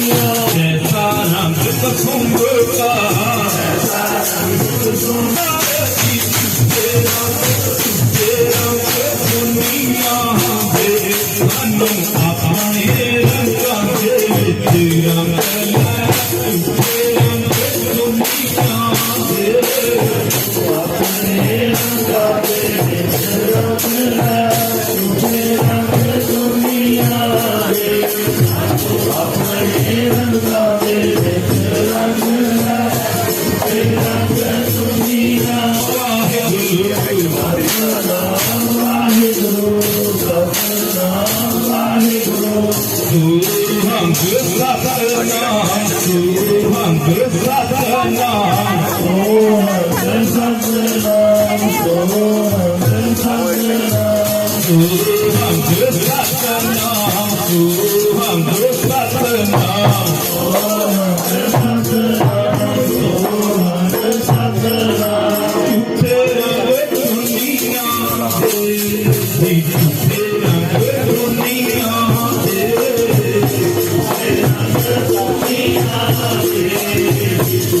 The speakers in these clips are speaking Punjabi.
Yeah. Guru Ram Guru Satnam Guru Ram Yeah.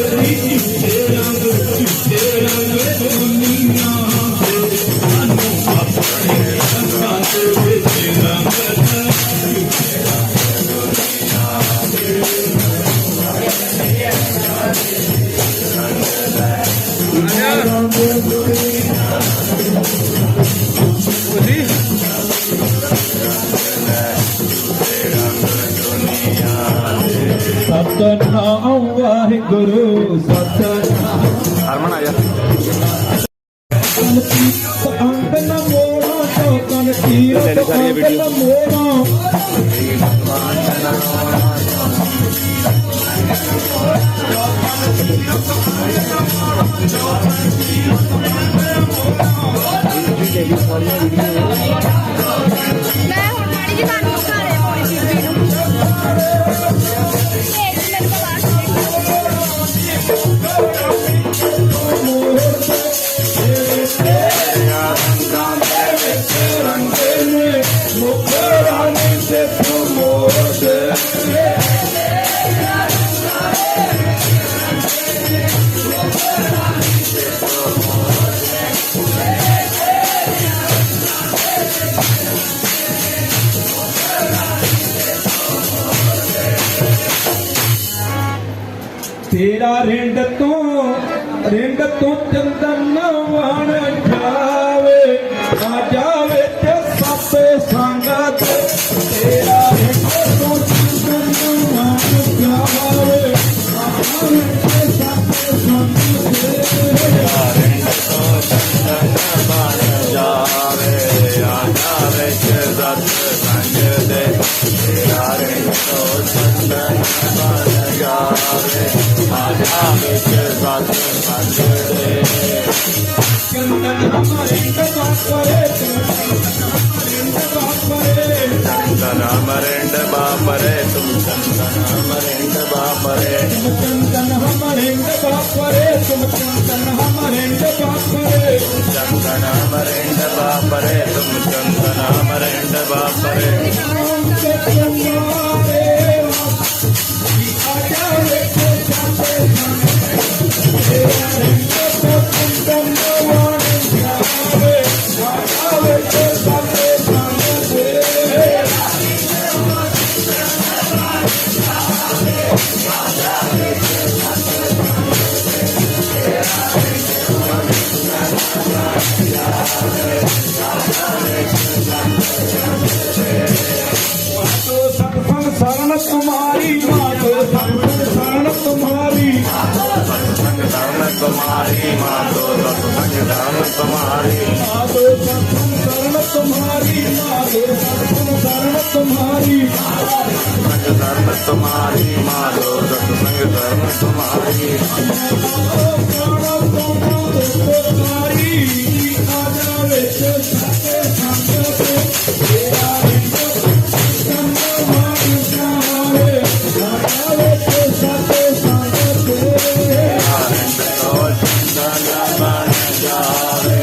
ਤਨਾਉ Waheguru. 共产党。बापरे तुम चंदन हमारे बापरे तुम चंदन हमारे बापरे तुम चंदन हमारे बापरे तुम चंदन हमारे शरण तुम्हारी मात संग शरण तुम्हारी संग शरण तुम्हारी मातो संग शरण तुम्हारी मातो संग शरण तुम्हारी मातो संग शरण तुम्हारी संग शरण तुम्हारी मातो संग शरण तुम्हारी तुम्हारी आ जावे संग संग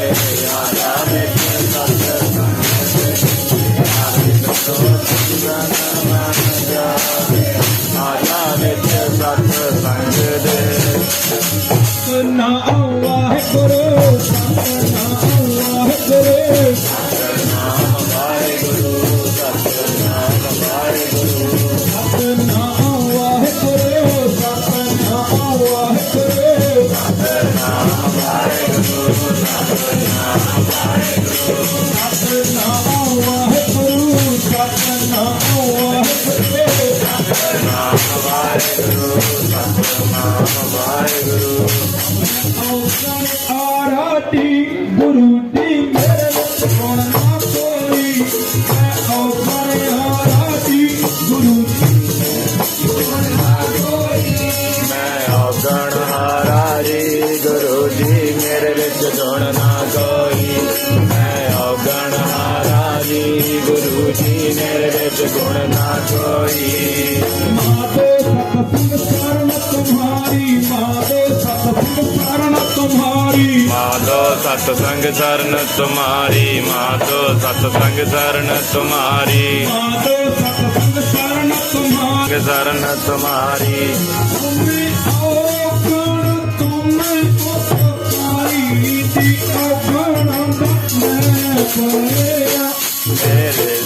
जावे ਵਾਹਿਗੁਰੂ ਸਤਨਾਮ ਵਾਹਿਗੁਰੂ ਔਸਣ ਆਰਾਟੀ ਗੁਰੂ ਦੀ ਮੇਰੇ ਵਿੱਚ ਗੁਣ ਨਾ ਕੋਈ ਮਾਧੋ ਸਤਸੰਗ ਸਰਨ ਤੁਮਾਰੀ ਮਾਧੋ ਸਤਸੰਗ ਸਰਨ ਤੁਮਾਰੀ। ਮਾਦੇ ਸਤਿਸੰਗ ਸ਼ਰਨ ਤੁਮਹਾਰੀ ਸਰਨ ਤੁਮਾਰੀ। ਤੁਮੇ ਔਗਣ ਤੁਮੇ ਉਪਕਾਰੀ। ਦੀ ਔਗਣ ਮੈਂ ਕਰਿਆ। ਮੇਰੇ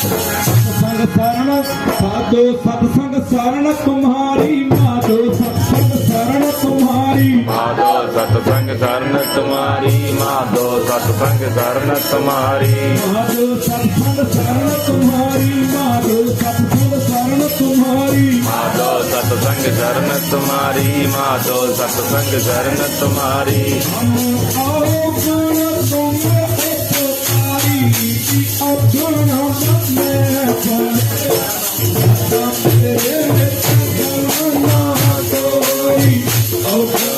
ਸਤਸੰਗ ਸਰਣ ਸਾਧੋ ਸਤਸੰਗ ਸਰਣ ਤੁਮਹਾਰੀ ਮਾਧੋ ਸਤਸੰਗ ਸਰਣ ਤੁਮਹਾਰੀ ਮਾਧੋ ਸਤਸੰਗ ਸਰਨ ਤੁਮਾਰੀ ਮਾਧੋ ਸਤਸੰਗ ਸਰਨ ਤੁਮਾਰੀ ਮਾਧੋ ਸਤਸੰਗ ਸਰਣ ਤੁਮਹਾਰੀ ਮਾਧੋ ਸਤਸੰਗ ਸਰਣ ਤੁਮਹਾਰੀ ਮਾਧੋ ਸਤਸੰਗ ਸਰਨ ਤੁਮਾਰੀ ਮਾਧੋ ਸਤਸੰਗ ਸਰਨ ਤੁਮਾਰੀ ਹਮ ਆਓ ਉਪਕਾਰੀ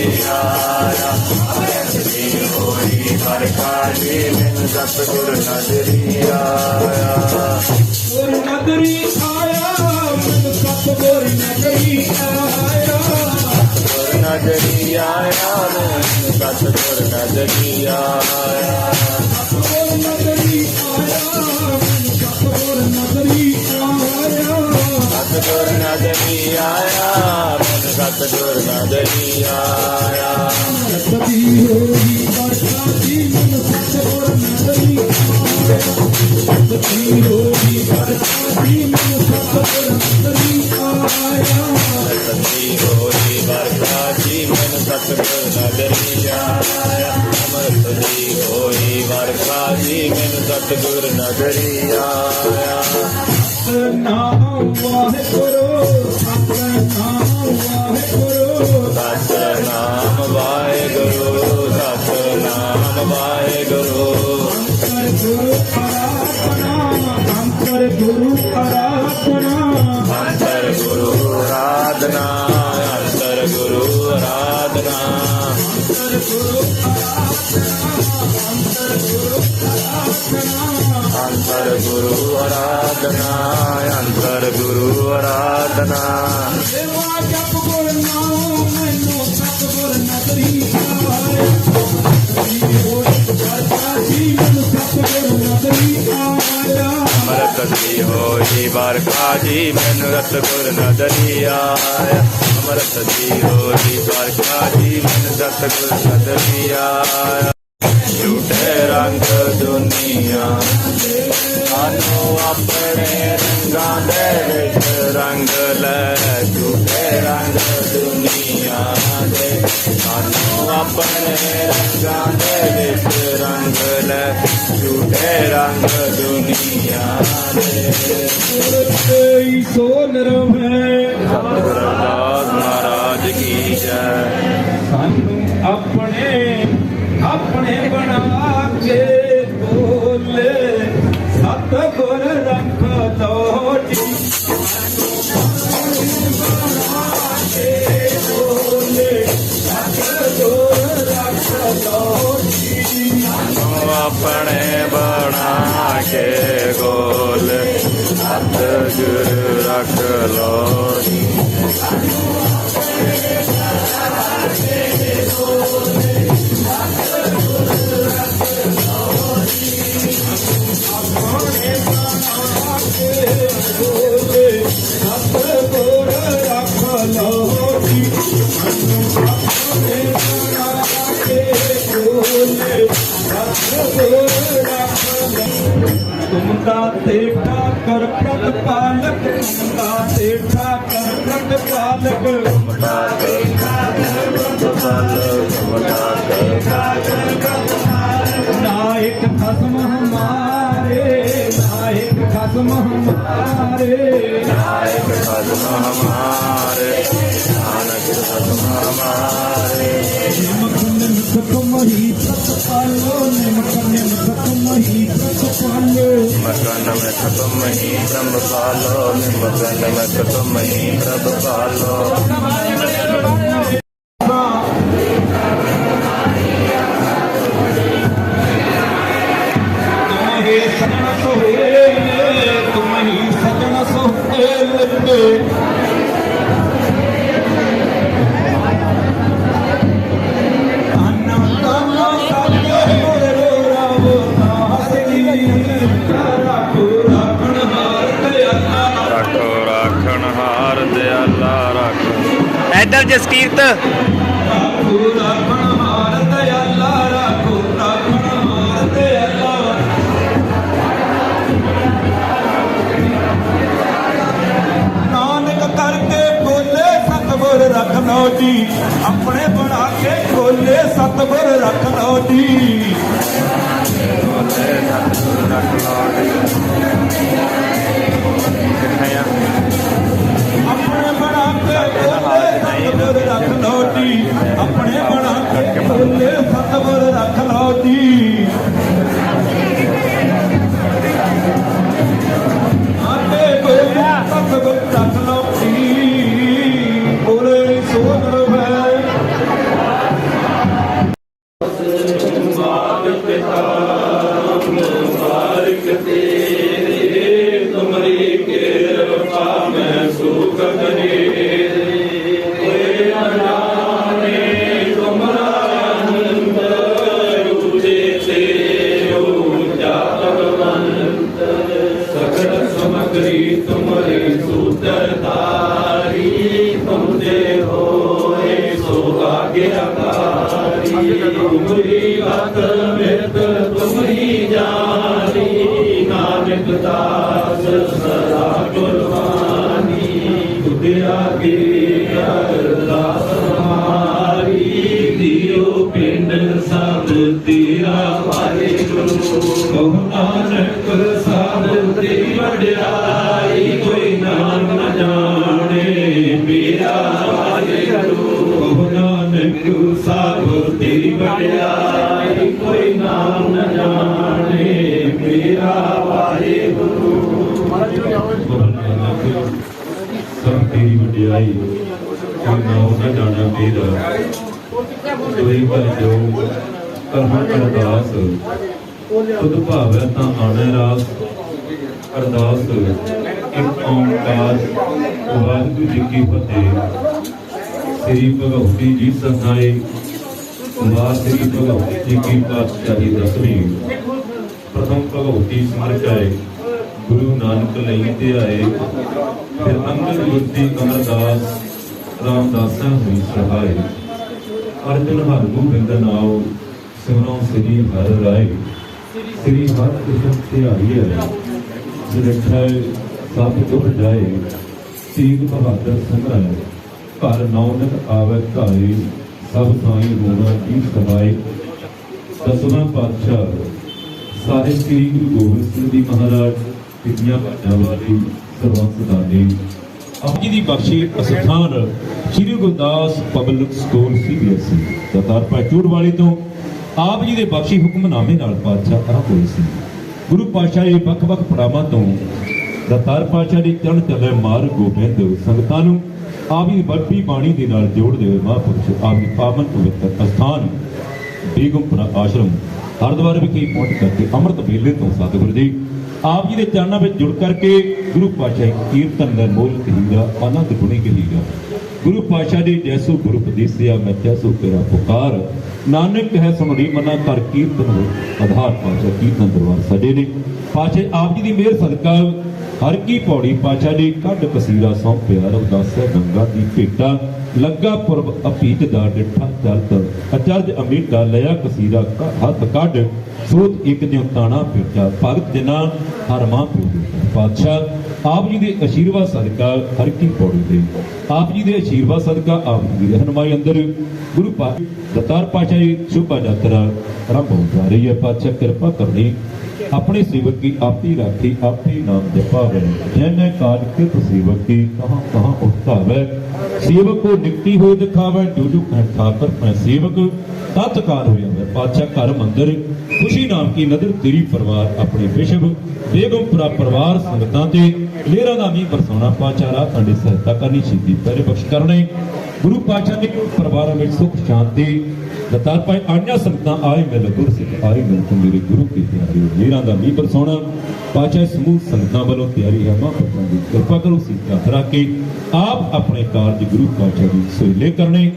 ਨਦਰੀ ਆਇਆ ਜੀ ਹੋਈ ਹਰ ਮੈਨੂੰ ਸਤਗੁਰ ਨਦਰੀ ਆਇਆ ਗੁਰ ਨਗਰੀ ਆਇਆ ਮੈਨੂੰ ਸਤਗੁਰ ਨਗਰੀ ਆਇਆ ਸਤਗੁਰ ਨਦਰੀ ਆਇਆ ਮੈਨੂੰ ਸਤਗੁਰ ਨਦਰੀ ਆਇਆ ਗੁਰ ਨਗਰੀ ਆਇਆ ਮੈਨੂੰ ਸਤਗੁਰ ਨਗਰੀ ਆਇਆ ਸਤਗੁਰ ਨਦਰੀ ਆਇਆ ਮੈਨੂੰ ਸਤਗੁਰ ਨਦਰੀ ਆਇਆ ਸਤੀ ਹੋਈ ਬਰਸਾਤੀ ਮਨ ਸਤਗੁਰ ਨਦਰੀ ਸਤੀ ਹੋਈ ਬਰਸਾਤੀ ਮਨ ਸਤਗੁਰ ਨਦਰੀ ਆਇਆ ਸਤੀ ਹੋਈ ਵਰਖਾ ਜੀ ਮੈਨੂੰ ਸਤਗੁਰ ਨਦਰੀ ਆਇਆ ਅਮਰਤ ਜੀ ਹੋਈ ਵਰਖਾ ਜੀ ਮੈਨੂੰ ਸਤਗੁਰ ਵਾਹਿਗੁਰੂ ਆਇਆ ਨਾਮ ਵਾਹਿਗੁਰੂ ਸਤਨਾਮ ਵਾਹਿਗੁਰੂ ਸਤਨਾਮ ਵਾਹਿਗੁਰੂ ਵਾਹਿਗੁਰੂ ਅੰਤਰ ਗੁਰੂ ਆਰਾਧਨਾ ਅੰਤਰ ਗੁਰੂ ਆਰਾਧਨਾ ਅੰਤਰ ਗੁਰੂ ਆਰਾਧਨਾ ਅੰਤਰ ਗੁਰੂ ਆਰਾਧਨਾ ਅੰਤਰ ਗੁਰੂ ਜੀ ਮੈਨੂੰ ਸਤਿਗੁਰ ਨਦਰੀ ਆਇਆ। ਅਮਰਤ ਜੀਓ ਜੀ ਪਾਸ਼ਾ ਜੀ ਮੈਨੂੰ ਸਤਿਗੁਰ ਨਦਰੀ ਆਇਆ। ਝੂਠੇ ਰੰਗ ਦੁਨੀਆ ਸਾਨੂੰ ਆਪਣੇ ਰੰਗਾਂ ਦੇ ਵਿੱਚ ਰੰਗ ਲੈ। ਝੂਠੇ ਰੰਗ ਦੁਨੀਆ ਦੇ, ਸਾਨੂੰ ਆਪਣੇ ਰੰਗਾਂ ਦੇ ਦੁਨੀਆ ਦੇ ਤੇ ਸੋ ਨਰਮੈ ਸਤਿਗੁਰੂ ਰਵਿਦਾਸ ਮਹਾਰਾਜ ਕੀ ਜੈ ਸਾਨੂੰ ਆਪਣੇ ਆਪਣੇ ਬਣਾ ਕੇ ਬੋਲੇ ਸਤਿਗੁਰ ਰੱਖ ਲੋ ਜੀ ਬੋਲੇ ਸਤ ਰੱਖ ਲੋ ਜੀ ਆਪਣੇ ਸਤ ਗੁਰ ਰੱਖ ਤੁਮ ਦਾਤੇ ਠਾਕਰ ਪ੍ਰਤਪਾਲਕ ਤੁਮ ਦਾਤੇ ਠਾਕਰ ਪ੍ਰਤਪਾਲਕ ਨਾਇਕ ਖਸਮ ਹਮਾਰੇ ਨਾਇਕ ਖਸਮ ਹਮਾਰੇ। ਨਾਇਕ ਖਸਮ ਹਮਾਰੇ ਨਾਨਕ ਖਸਮ ਹਮਾਰੇ। ਨਿਮਕ ਨਿਮਕ ਤੁਮਹੀ ਪ੍ਰਤਪਾਲੋ ਨਿਮਕ ਨਿਮਕ ਤੁਮਹੀ ਪ੍ਰਤਪਾਲੋ ਮਕਨ ਮੈਂ ਖਤਮ ਹੀ ਬ੍ਰਹਮ ਪਾਲੋ ਤੁਹਾਨੂੰ ਨਾਮ ਹੈ ਖਤਮ ਹੈ ਬ੍ਰਹਮ ਭਾਲੋ ਮੈਂ ਬਗੰਗ ਨਾ ਖਤਮ ਹੈ ਪ੍ਰਭ ਭਾਲੋ ਤੁਮ ਹੀ ਸਨਾਸ ਲੱਗੇ ਰੱਖ ਐਡਰ ਜਸਕੀਰਤ ਰੱਖੋ ਰੱਖਣ ਹਾਰ ਤੇ ਅੱਲਾ ਰੱਖੋ ਰੱਖਣ ਹਾਰ ਤੇ ਕੇ ਖੋਲੇ ਸਤਿਗੁਰ ਰੱਖ ਲਓ ਜੀ। ਆਤੇ ਖੋਲੇ ਸਤਿਗੁਰ ਰੱਖ ਲਓ ਨਾਨਕ ਸਾਧ ਤੇ ਵਡਿਆਈ ਕੋਈ ਨਾਮ ਨ ਜਾਣੇ। ਮੇਰਾ ਵਾਹਿਗੁਰੂ ਨਾਨਕ ਸਾਧ ਤੇਰੀ ਵਡਿਆਈ ਕੋਈ ਨਾਮ ਨ ਜਾਣੇ। ਮੇਰਾ ਵਾਹਿਗੁਰੂ ਸਭ ਤੇਰੀ ਵਡਿਆਈ ਕੋਈ ਨਾਮ ਨਾ ਜਾਣਾ ਮੇਰਾ। ਭਲ ਜੋ ਕਰਮ ਅਰਦਾਸ। ਖੁਦ ਭਾਵੈ ਤਾਂ ਆਣੇ ਰਾਸ ਅਰਦਾਸ ਇੱਕ ਓੰਕਾਰ ਵਾਹਿਗੁਰੂ ਜੀ ਕੀ ਫਤਿਹ। ਸ੍ਰੀ ਭਗਵਤੀ ਜੀ ਸਹਾਈ ਵਾਹ ਭਗਵਤੀ ਜੀ ਕੀ ਪਾਤਸ਼ਾਹੀ ਦਸਵੀਂ ਪ੍ਰਥਮ ਭਗਵਤੀ ਸਿਮਰ ਗੁਰੂ ਨਾਨਕ ਲਈ ਤੇ ਆਏ। ਫਿਰ ਅੰਗਦ ਗੁਰਤੀ ਅਮਰਦਾਸ ਰਾਮਦਾਸਾਂ ਹੋਈ ਸਹਾਈ ਅਰਜਨ ਹਰ ਗੋਬਿੰਦ ਨਾਉ, ਸਿਮਰੋ ਸ੍ਰੀ ਹਰਿ ਰਾਏ। ਸ੍ਰੀ ਹਰਿ ਕ੍ਰਿਸ਼ਨ ਧਿਆਈ ਹੈ ਜਿਰਠੈ ਸਭ ਦੁਖ ਜਾਏ ਤੀਰ ਬਹਾਦਰ ਸੰਗਰਾਏ ਘਰ ਨੌਨਕ ਆਵੇ ਘਾਈ ਸਭ ਸਾਈ ਹੋਣਾ ਕੀ ਸਮਾਏ ਦਸਵਾਂ ਪਾਤਸ਼ਾਹ, ਸਾਰੇ ਸ੍ਰੀ ਗੁਰੂ ਗੋਬਿੰਦ ਸਿੰਘ ਜੀ ਮਹਾਰਾਜ ਕਿਤਨੀਆਂ ਭਾਜਾਂ ਵਾਲੀ ਸਰਬੰਸ ਦਾਨੀ। ਆਪ ਜੀ ਦੀ ਬਖਸ਼ੀ ਅਸਥਾਨ Sri Gurdas public school CBSE Datar Pachur ਵਾਲੀ ਤੋਂ ਆਪ ਜੀ ਦੇ ਬਖਸ਼ੀ ਹੁਕਮਨਾਮੇ ਨਾਲ ਪਾਤਸ਼ਾਹ ਆਰੰਭ ਹੋਏ ਸੀ। ਗੁਰੂ ਪਾਤਸ਼ਾਹ ਦੇ ਵੱਖ-ਵੱਖ ਪੜਾਵਾਂ ਤੋਂ ਦਤਾਰ ਪਾਤਸ਼ਾਹ ਦੀ ਚਰਨ ਚੱਲੇ ਮਾਰ ਗੋਬਿੰਦ ਸੰਗਤਾਂ ਨੂੰ ਆਪ ਵੱਡੀ ਬਾਣੀ ਦੇ ਨਾਲ ਜੋੜਦੇ ਹੋਏ ਮਹਾਂਪੁਰਸ਼ ਆਪ ਦੀ ਪਾਵਨ ਪਵਿੱਤਰ ਅਸਥਾਨ, ਬੇਗਮਪੁਰਾ ਆਸ਼ਰਮ, ਹਰਿਦੁਆਰ ਵਿਖੇ ਪਹੁੰਚ ਕਰਕੇ ਅੰਮ੍ਰਿਤ ਵੇਲੇ ਤੋਂ ਸਤਿਗੁਰੂ ਜੀ, ਆਪ ਜੀ ਦੇ ਚਰਨਾਂ ਵਿੱਚ ਜੁੜ ਕਰਕੇ ਗੁਰੂ ਪਾਤਸ਼ਾਹ ਕੀਰਤਨ ਨਿਰਮੋਲ ਕਹੀਗਾ ਆਨੰਦ ਗੁਣੀ ਕਹੀਗਾ ਗੁਰੂ ਪਾਤਸ਼ਾਹ ਦੇ ਜੈਸੋ ਗੁਰੂ ਉਪਦੇਸਿਆ ਮੈਂ ਜੈਸੋ ਤੇਰਾ ਪੁਕਾਰ ਨਾਨਕ ਹੈ ਸੁਣਰੀ ਮਨਾ ਕਰ ਕੀਰਤਨ ਆਧਾਰ ਪਾਤਸ਼ਾਹ ਕੀਰਤਨ ਦਰਬਾਰ ਸਜੇ ਨੇ। ਪਾਤਸ਼ਾਹ ਆਪ ਜੀ ਦੀ ਮਿਹਰ ਸਦਕਾ ਹਰ ਕੀ ਪੌੜੀ ਪਾਤਸ਼ਾਹ ਨੇ ਕੱਢ ਕਸੀਰਾ ਸੌਂਪਿਆ। ਰਵਦਾਸੈ ਗੰਗਾ ਦੀ ਭੇਟਾ ਲੱਗਾ ਪੁਰਬ ਅਪੀਤ ਦਾ ਡਿੱਠਾ ਚਲਤ ਅਚਰਜ ਅਮੀਟਾ ਲਿਆ ਕਸੀਰਾ ਹੱਥ ਕੱਢ। ਸੋਤ ਇੱਕ ਦਿਨ ਤਾਣਾ ਪੇਟਾ ਭਗਤ ਜਨਾ ਹਰ ਮਾਂ ਪਿਓ ਪਾਤਸ਼ਾਹ ਆਪ ਜੀ ਦੇ ਅਸ਼ੀਰਵਾਦ ਸਦਕਾ ਹਰ ਕੀ ਪੌੜੀ ਦੇ। ਆਪ ਜੀ ਦੇ ਅਸ਼ੀਰਵਾਦ ਸਦਕਾ ਆਪ ਜੀ ਦੀ ਰਹਿਨਮਾਈ ਅੰਦਰ ਗੁਰੂ ਪਾਤਸ਼ਾਹ ਦਤਾਰ ਪਾਤਸ਼ਾਹ ਦੀ ਸ਼ੁਭਾ ਯਾਤਰਾ ਆਰੰਭ ਹੋ ਜਾ ਰਹੀ ਹੈ। ਪਾਤਸ਼ਾਹ ਕਿਰਪਾ ਕਰਨੀ ਆਪਣੇ ਸੇਵਕ ਕੀ ਆਪੀ ਰਾਖੀ, ਆਪੀ ਨਾਮ ਜਪਾਵੇ ਜੈਨੇ ਕਾਜ ਕਿਤ ਸੇਵਕ ਕੀ ਕਹਾਂ ਕਹਾਂ ਉਠਾਵੇ ਸੇਵਕ ਕੋ ਨਿਕਟੀ ਹੋਏ ਦਿਖਾਵੇ, ਜੋ ਜੋ ਠਾਕਰ, ਮੈਂ ਸੇਵਕ ਤਤਕਾਰ ਹੋਇਆ ਹੈ। ਪਾਤਸ਼ਾਹ ਘਰ ਮੰਦਰ ਖੁਸ਼ੀ ਨਾਮ ਕੀ ਨਦਰ, ਤੇਰੀ ਪਰਿਵਾਰ ਆਪਣੇ ਵਿਸ਼ਵ ਬੇਗਮਪੁਰਾ ਪਰਿਵਾਰ ਸੰਗਤਾਂ ਤੇ ਲੇਰਾ ਦਾ ਵੀ ਵਰਸਾਉਣਾ ਪਾਤਸ਼ਾਹ ਤੁਹਾਡੀ ਸਹਾਇਤਾ ਕਰਨੀ ਸਿੱਧੀ ਪਹਿਰੇ ਬਖਸ਼ ਕਰਨੇ। ਗੁਰੂ ਪਾਤਸ਼ਾਹ ਨੇ ਪਰਿਵਾਰਾਂ ਵਿੱਚ ਸੁਖ, ਸ਼ਾਂਤੀ ਦਤਾਰ ਪਾਏ ਆਈਆਂ ਸੰਗਤਾਂ ਆਏ ਮਿਲ ਗੁਰ ਸਿੱਖ ਆਏ ਮਿਲ ਤੁਮ ਮੇਰੇ ਗੁਰੂ ਕੀ ਪਿਆਰੇ ਮੇਰਾ ਦਾ ਮੀਂਹ ਬਰਸਾਉਣਾ। ਪਾਚਾ ਸਮੂਹ ਸੰਗਤਾਂ ਵੱਲੋਂ ਤਿਆਰੀ ਹੈ। ਮਹਾਂਪੁਰਖਾਂ ਦੀ ਕਿਰਪਾ ਕਰੋ ਸਿੱਖਾ ਕਰਾ ਕੇ ਆਪ ਆਪਣੇ ਕਾਰਜ ਗੁਰੂ ਪਾਤਸ਼ਾਹ ਦੀ ਸੋਇਲੇ ਕਰਨੇ।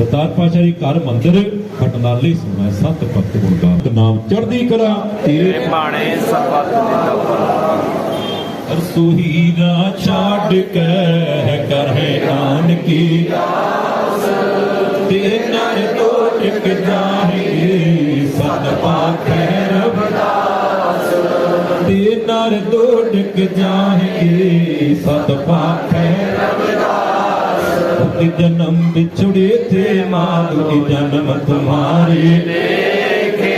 ਦਤਾਰ ਪਾਤਸ਼ਾਹ ਦੀ ਘਰ ਮੰਦਰ ਖਟਨਾਲੇ ਸੁਣਾ ਸੰਤ ਭਗਤ ਗੁਣਗਾਨ ਨਾਮ ਚੜ੍ਹਦੀ ਕਲਾ ਤੇਰੇ ਬਾਣੇ ਸਰਬੱਤ ਦੇ ਰਸੋਈ ਨਾ ਛਾੜ ਕੇ ਕਰਹਿ ਆਨ ਕੀ ਤੇ ਨਰ ਤੋ ਟਿਕ ਜਾਹੇ ਸਤ ਪਾਖੈ ਰਬਦਾਸ ਤੇ ਨਰ ਤੋ ਟਿਕ ਜਾਹੇ ਸਤ ਪਾਖੈ ਰਬਦਾਸ ਜਨਮ ਵਿਛੜੇ ਥੇ ਮਾਲੂ ਇਹ ਜਨਮ ਤੁਮਾਰੇ। ਲੇਖੇ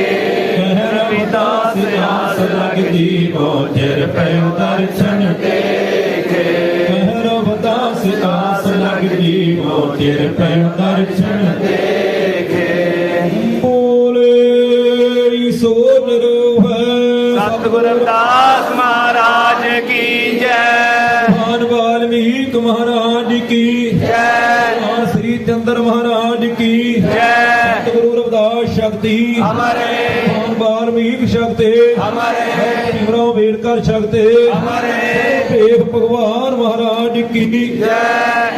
ਕਹਿ ਰਵਿਦਾਸ ਆਸ ਲਗਦੀ ਬੋ ਚਿਰ ਪੈ ਦਰਸ਼ਨ ਦੇਖੇ ਕਹਿ ਰਵਿਦਾਸ ਆਸ ਲਗਦੀ ਬੋ ਚਿਰ ਪੈ ਦਰਸ਼ਨ ਦੇਖੇ ਬੋਲੇ ਸੋ ਨਰੋਹੈ ਸਤਿਗੁਰ ਚੰਦਰ ਮਹਾਰਾਜ ਕੀ ਜੈ। ਸਤਿਗੁਰੂ ਰਵਿਦਾਸ ਸ਼ਕਤੀ। ਹਮਾਰੇ ਮਾਨ ਵਾਲਮੀਕ ਸ਼ਕਤੀ। ਹਮਾਰੇ ਭੀਮਰਾਓ ਵੇੜਕਰ ਸ਼ਕਤੀ। ਹਮਾਰੇ ਭੇਖ ਭਗਵਾਨ ਮਹਾਰਾਜ ਕੀ। ਜੈ।